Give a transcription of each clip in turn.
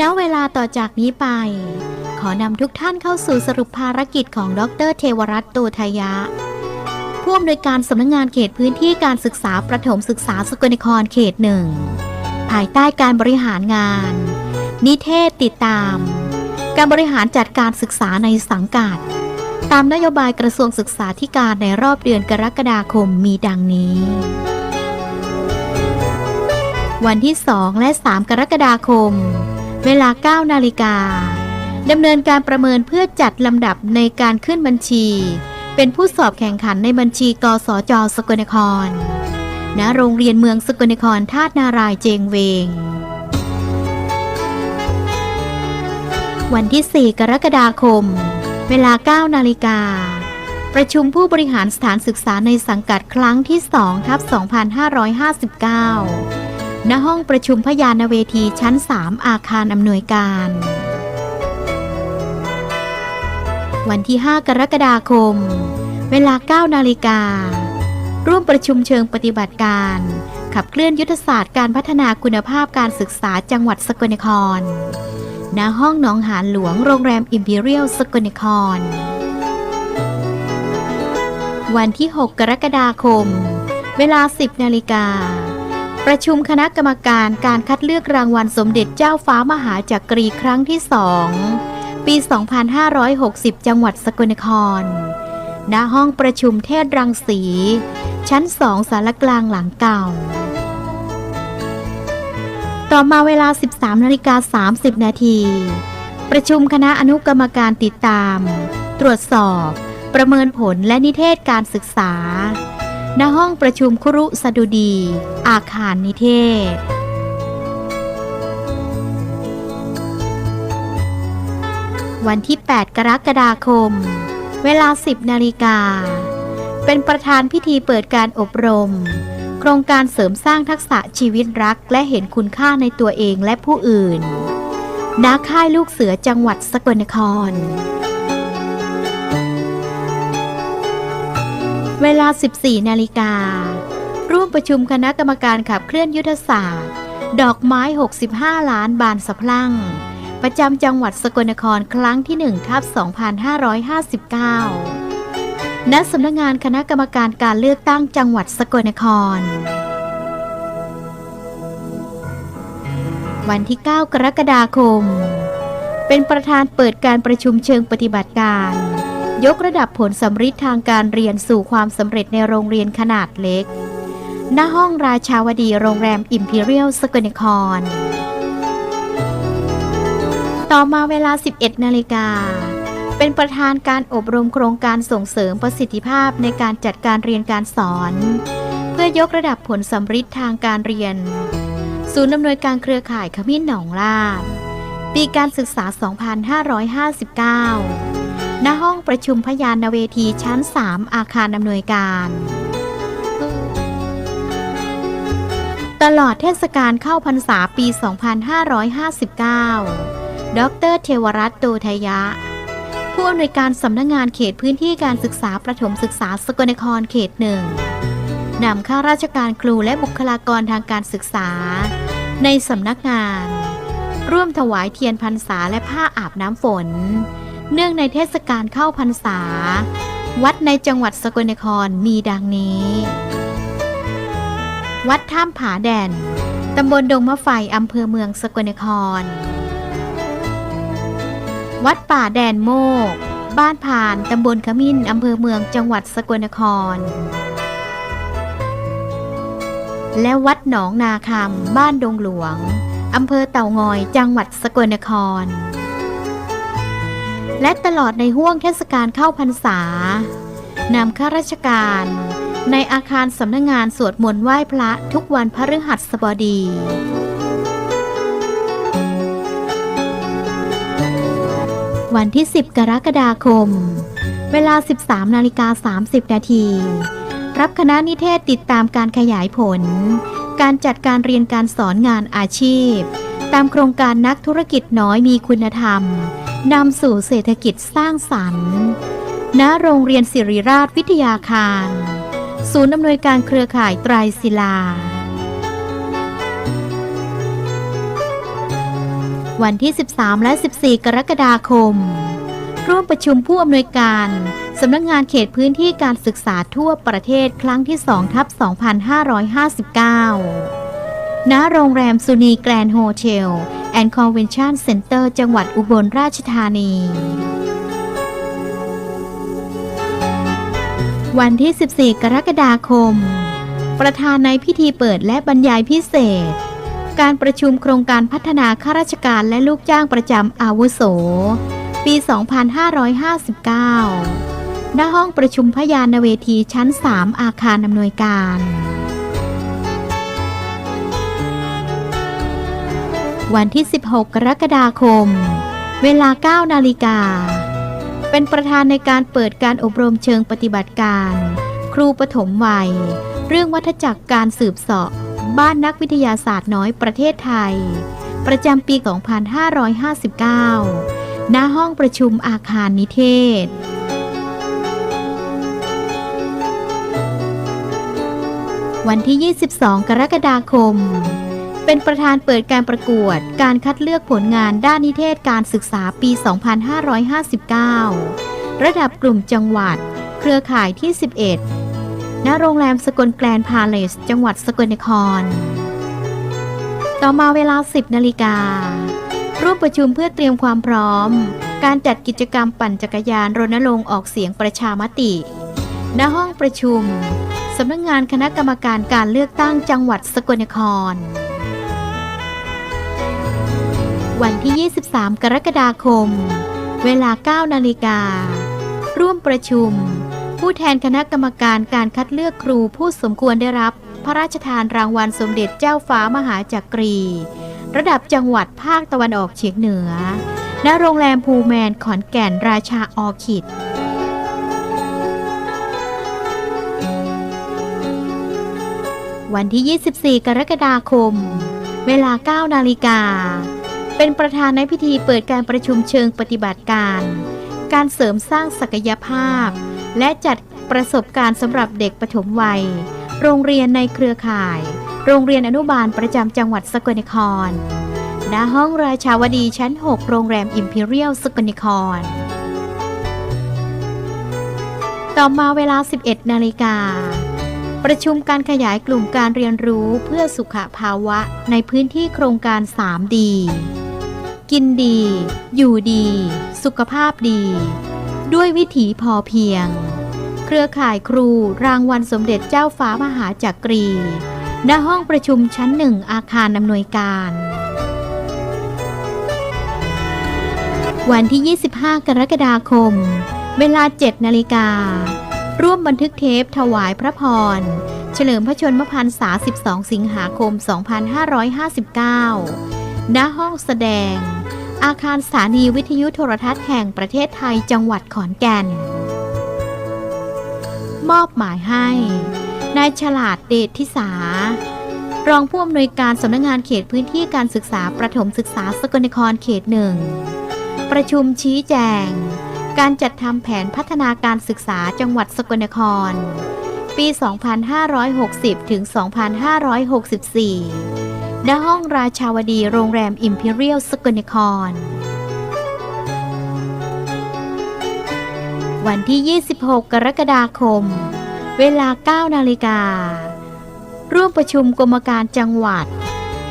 ณเวลาต่อจากนี้ไป ขอนำทุกท่านเข้าสู่สรุปภารกิจของดรเทวรัตน์โตทยะผู้อำนวยการสำนักงงานเขตพื้นที่การศึกษาประถมศึกษาสกลนครเขตหนึ่งภายใต้การบริหารงาน นิเทศติดตาม การบริหารจัดการศึกษาในสังกัด ตามนโยบายกระทรวงศึกษาธิการในรอบเดือนกรกฎาคมมีดังนี้ วันที่ 2 และ 3 กรกฎาคม เวลา 9 นาฬิกาดำเนินการประเมินเพื่อจัดลำดับในการขึ้นบัญชี เป็นผู้สอบแข่งขันในบัญชีกสจสกลนคร ณ โรงเรียนเมืองสกลนครธาตุนารายเจงเวง วันที่ 4 กรกฎาคม เวลา 9 นาฬิกา ประชุมผู้บริหารสถานศึกษาในสังกัดครั้งที่2ทับ2559 ณห้องประชุมพยานเวทีชั้น 3 อาคารอำนวยการ วันที่ 5 กรกฎาคม เวลา 9 นาฬิกา ร่วมประชุมเชิงปฏิบัติการ ขับเคลื่อนยุทธศาสตร์การพัฒนาคุณภาพการศึกษาจังหวัดสกลนคร ณ ห้องหนองหานหลวงโรงแรมอิมพีเรียลสกลนคร วันที่ 6 กรกฎาคม เวลา 10 นาฬิกา ประชุมคณะกรรมการการคัดเลือกรางวัลสมเด็จเจ้าฟ้ามหาจักรีครั้งที่2ปี 2560 จังหวัดสกลนคร ณ ห้องประชุมเทศรังสี ชั้น2สารกลางหลังเก่า ต่อมาเวลา 13นาฬิกา30 นาที ประชุมคณะอนุกรรมการติดตาม ตรวจสอบ ประเมินผลและนิเทศการศึกษา ณห้องประชุมครุสดุดี อาคารนิเทศ วันที่ 8 กรกฎาคม เวลา 10 นาฬิกา เป็นประธานพิธีเปิดการอบรม โครงการเสริมสร้างทักษะชีวิตรักและเห็นคุณค่าในตัวเองและผู้อื่นณค่ายลูกเสือจังหวัดสกลนคร เวลา 14 นาฬิกา ร่วมประชุมคณะกรรมการขับเคลื่อนยุทธศาสตร์ ดอกไม้ 65 ล้านบานสะพรั่ง ประจำจังหวัดสกลนครครั้งที่ 1 ทับ 2559 ณ สำนักงงานคณะกรรมการการเลือกตั้งจังหวัดสกลนคร วันที่ 9 กรกฎาคม เป็นประธานเปิดการประชุมเชิงปฏิบัติการ ยกระดับผลสำฤทธิ์ทางการเรียนสู่ความสำเร็จในโรงเรียนขนาดเล็กณห้องราชาวดีโรงแรมอิมพีเรียลสกลนคร ต่อมาเวลา 11 นาฬิกา เป็นประธานการอบรมโครงการส่งเสริมประสิทธิภาพในการจัดการเรียนการสอน เพื่อยกระดับผลสำฤทธิ์ทางการเรียน ศูนย์อำนวยการเครือข่ายขมิ้นหนองลาดปีการศึกษา 2559 ณห้องประชุมพยานนาเวทีชั้น 3 อาคารอำนวยการ ตลอดเทศกาลเข้าพรรษาปี 2559 ดรเทวรัตน์โตทยะ ผู้อำนวยการสำนักงงานเขตพื้นที่การศึกษาประถมศึกษาสกลนครเขตหนึ่งนำข้าราชการครูและบุคลากรทางการศึกษา ในสำนักงาน ร่วมถวายเทียนพรรษาและผ้าอาบน้ำฝน เนื่องในเทศกาลเข้าพรรษา วัดในจังหวัดสกลนครมีดังนี้ วัดถ้ำผาแดน ตำบลดงมะไฟอำเภอเมืองสกลนคร วัดป่าแดนโมก บ้านผ่านตำบลขมิ้นอำเภอเมืองจังหวัดสกลนคร และวัดหนองนาคำบ้านดงหลวงอำเภอเต่างอยจังหวัดสกลนคร และตลอดในห้วงเทศกาลเข้าพรรษานำข้าราชการ ในอาคารสำนักงงานสวดมนต์ไหว้พระทุกวันพฤหัสบดี วันที่ 10 กรกฎาคม เวลา 13นาฬิกา30 นาที รับคณะนิเทศติดตามการขยายผล การจัดการเรียนการสอนงานอาชีพ ตามโครงการนักธุรกิจน้อยมีคุณธรรม นำสู่เศรษฐกิจสร้างสรรค์ ณ โรงเรียนสิริราชวิทยาคาร ศูนย์อำนวยการเครือข่ายไตรศิลา วันที่ 13 และ 14 กรกฎาคม ร่วมประชุมผู้อำนวยการสำนักงงานเขตพื้นที่การศึกษาทั่วประเทศครั้งที่2ทับ2559 ณ โรงแรมสุนีแกรนด์โฮเทล แอนคอนเวนชั่นเซ็นเตอร์จังหวัดอุบลราชธานี วันที่ 14 กรกฎาคม ประธานในพิธีเปิดและบรรยายพิเศษ การประชุมโครงการพัฒนาข้าราชการและลูกจ้างประจำอาวุโส ปี 2559 ณ ห้องประชุมพยานเวทีชั้น 3 อาคารอำนวยการ วันที่ 16 กรกฎาคม เวลา 9 นาฬิกา เป็นประธานในการเปิดการอบรมเชิงปฏิบัติการ ครูปฐมวัย เรื่องวัฏจักรการสืบเสาะบ้านนักวิทยาศาสตร์น้อยประเทศไทย ประจำปี 2559 ณ ห้องประชุมอาคารนิเทศวันที่ 22 กรกฎาคม เป็นประธานเปิดการประกวด การคัดเลือกผลงานด้านนิเทศการศึกษาปี 2559 ระดับกลุ่มจังหวัด เครือข่ายที่ 11 ณ โรงแรมสกลแกลนพาเลส จังหวัดสกลนคร ต่อมาเวลา 10 นาฬิกา ร่วมประชุมเพื่อเตรียมความพร้อม การจัดกิจกรรมปั่นจักรยานรณรงค์ออกเสียงประชามติ ณ ห้องประชุม สำนักงงานคณะกรรมการการเลือกตั้งจังหวัดสกลนคร วันที่ 23 กรกฎาคม เวลา 9 นาฬิกา ร่วมประชุม ผู้แทนคณะกรรมการการคัดเลือกครูผู้สมควรได้รับพระราชทานรางวัลสมเด็จเจ้าฟ้ามหาจักรี ระดับจังหวัดภาคตะวันออกเฉียงเหนือ ณ โรงแรมภูแมนขอนแก่นราชาออคิดวันที่ 24 กรกฎาคม เวลา 9 นาฬิกา เป็นประธานในพิธีเปิดการประชุมเชิงปฏิบัติการ การเสริมสร้างศักยภาพ และจัดประสบการณ์สำหรับเด็กปฐมวัย โรงเรียนในเครือข่าย โรงเรียนอนุบาลประจำจังหวัดสกลนคร ณ ห้องราชาวดีชั้น 6 โรงแรมอิมพีเรียลสกลนคร ต่อมาเวลา 11 นาฬิกา ประชุมการขยายกลุ่มการเรียนรู้เพื่อสุขภาวะในพื้นที่โครงการ3ดี กินดี อยู่ดี สุขภาพดี ด้วยวิถีพอเพียง เครือข่ายครูรางวัลสมเด็จเจ้าฟ้ามหาจักรี ณ ห้องประชุมชั้นหนึ่งอาคารอำนวยการ วันที่ 25 กรกฎาคม เวลา 7 นาฬิกา ร่วมบันทึกเทปถวายพระพร เฉลิมพระชนมพรรษา 12 สิงหาคม 2559 ณห้องแสดง อาคารสถานีวิทยุโทรทัศน์แห่งประเทศไทยจังหวัดขอนแก่น มอบหมายให้นายฉลาดเดชทิสารองผู้อำนวยการสำนักงงานเขตพื้นที่การศึกษาประถมศึกษาสกลนครเขตหนึ่งประชุมชี้แจง การจัดทำแผนพัฒนาการศึกษาจังหวัดสกลนคร ปี 2560 ถึง 2564 ณห้องราชาวดีโรงแรมอิมพีเรียลสกลนคร วันที่ 26 กรกฎาคม เวลา 9 นาฬิกา ร่วมประชุมกรมการจังหวัด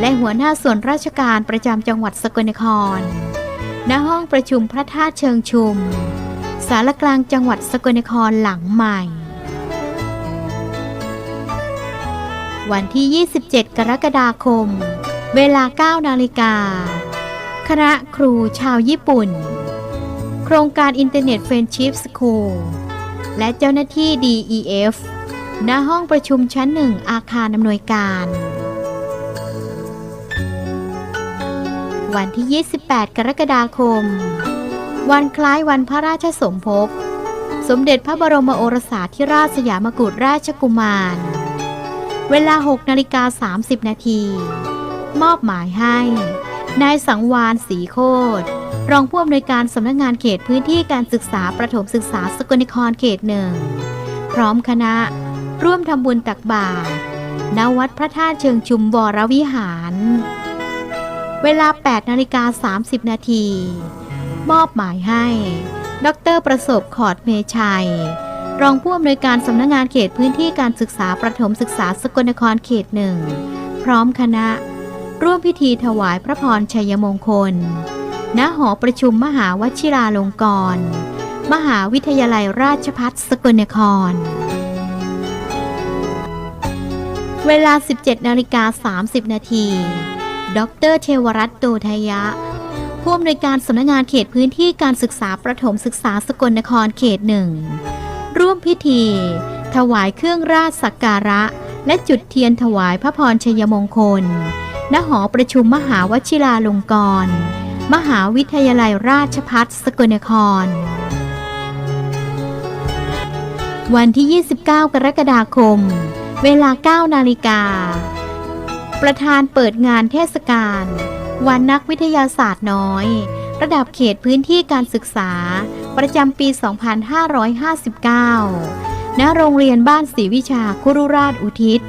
และหัวหน้าส่วนราชการประจำจังหวัดสกลนคร ณห้องประชุมพระธาตุเชิงชุม สารกลางจังหวัดสกลนครหลังใหม่ วันที่ 27 กรกฎาคม เวลา 9 นาฬิกา คณะครูชาวญี่ปุ่น โครงการ Internet Friendship School และเจ้าหน้าที่ DEF ณห้องประชุมชั้นหนึ่งอาคารอำนวยการ วันที่ 28 กรกฎาคม วันคล้ายวันพระราชสมภพ สมเด็จพระบรมโอรสาธิราชสยามกุฎราชกุมาร เวลา 6นาฬิกา30 นาที มอบหมายให้ นายสังวานศรีโคตรรองผู้อำนวยการสำนักงานเขตพื้นที่การศึกษาประถมศึกษาสกลนครเขตหนึ่ง พร้อมคณะ ร่วมทำบุญตักบาตรณวัดพระธาตุเชิงชุมวรวิหาร เวลา 8นาฬิกา30 นาที มอบหมายให้ ดรประสบขอดเมชัย รองผู้อำนวยการสำนักงานเขตพื้นที่การศึกษาประถมศึกษาสกลนครเขตหนึ่งพร้อมคณะ ร่วมพิธีถวายพระพรชัยมงคล ณ หอประชุมมหาวชิราลงกรณ์มหาวิทยาลัยราชภัฏสกลนคร เวลา 17นาฬิกา30 นาที ดรเทวรัตน์โตทยะ ผู้อำนวยการสำนักงานเขตพื้นที่การศึกษาประถมศึกษาสกลนครเขตหนึ่ง ร่วมพิธี ถวายเครื่องราชสักการะ และจุดเทียนถวายพระพรชัยมงคล ณ หอประชุมมหาวชิราลงกรณ์ มหาวิทยาลัยราชภัฏสกลนคร วันที่ 29 กรกฎาคม เวลา 9 นาฬิกา ประธานเปิดงานเทศกาลวันนักวิทยาศาสตร์น้อย ระดับเขตพื้นที่การศึกษา ประจำปี 2559 ณ โรงเรียนบ้านศรีวิชาคุรุราชอุทิศ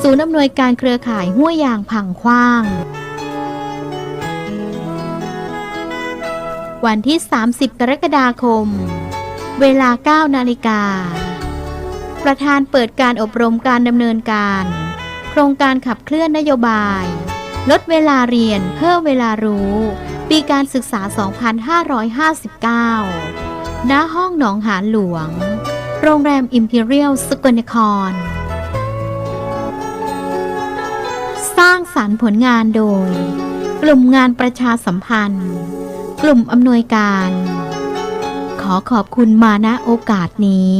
ศูนย์อำนวยการเครือข่ายห้วยยางพังคว้าง วันที่ 30 กรกฎาคม เวลา 9 นาฬิกา ประธานเปิดการอบรมการดำเนินการ โครงการขับเคลื่อนนโยบาย ลดเวลาเรียนเพิ่มเวลารู้ ปีการศึกษา 2559 ณ ห้องหนองหานหลวง โรงแรมอิมพีเรียลสกลนคร สร้างสารรค์ผลงานโดย กลุ่มงานประชาสัมพันธ์ กลุ่มอำนวยการ ขอขอบคุณมาณโอกาสนี้